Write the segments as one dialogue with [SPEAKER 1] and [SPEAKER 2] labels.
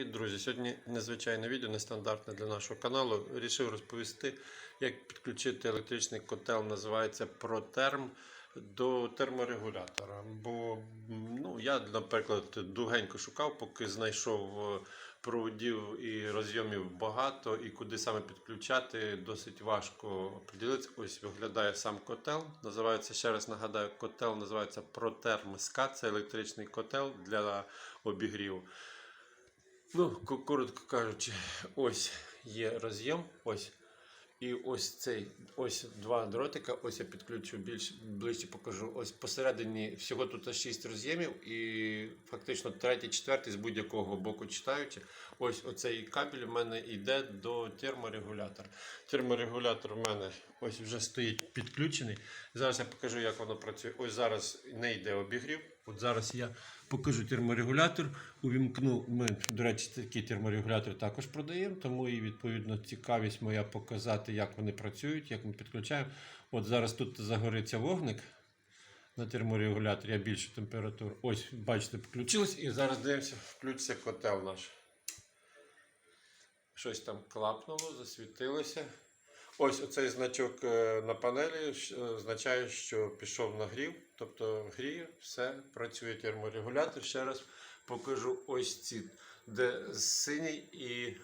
[SPEAKER 1] Привіт, друзі! Сьогодні незвичайне відео, нестандартне для нашого каналу. Рішив розповісти, як підключити електричний котел, називається Протерм до терморегулятора. Бо ну, я, наприклад, дугенько шукав, поки знайшов е, проводів і розйомів багато, і куди саме підключати, досить важко оприділитися. Ось виглядає сам котел. Називається, ще раз нагадаю, котел називається Протерм СК. Це електричний котел для обігріву. Ну, коротко кажучи, ось є роз'єм, ось. І ось цей, ось два дротика, ось я підключу більш ближче покажу. Ось посередині всього тут 6 роз'ємів, і фактично третій, четвертий з будь-якого боку читаючи. Ось оцей кабель в мене йде до терморегулятора. Терморегулятор в мене ось вже стоїть підключений. Зараз я покажу, як воно працює. Ось зараз не йде обігрів. От зараз я покажу терморегулятор. Увімкну. Ми, до речі, такий терморегулятор також продаємо, тому і відповідно цікавість моя показати, як вони працюють, як ми підключаємо. От зараз тут загориться вогник на терморегуляторі, я більшу температуру. Ось, бачите, включилось. І зараз дивимося, включиться котел наш. Щось там клапнуло, засвітилося. Ось оцей значок е, на панелі е, означає, що пішов нагрів, тобто гріє, все, працює терморегулятор. Ще раз покажу ось ці, де синій і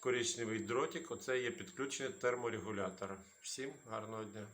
[SPEAKER 1] коричневий дротик, оце є підключення терморегулятора. Всім гарного дня!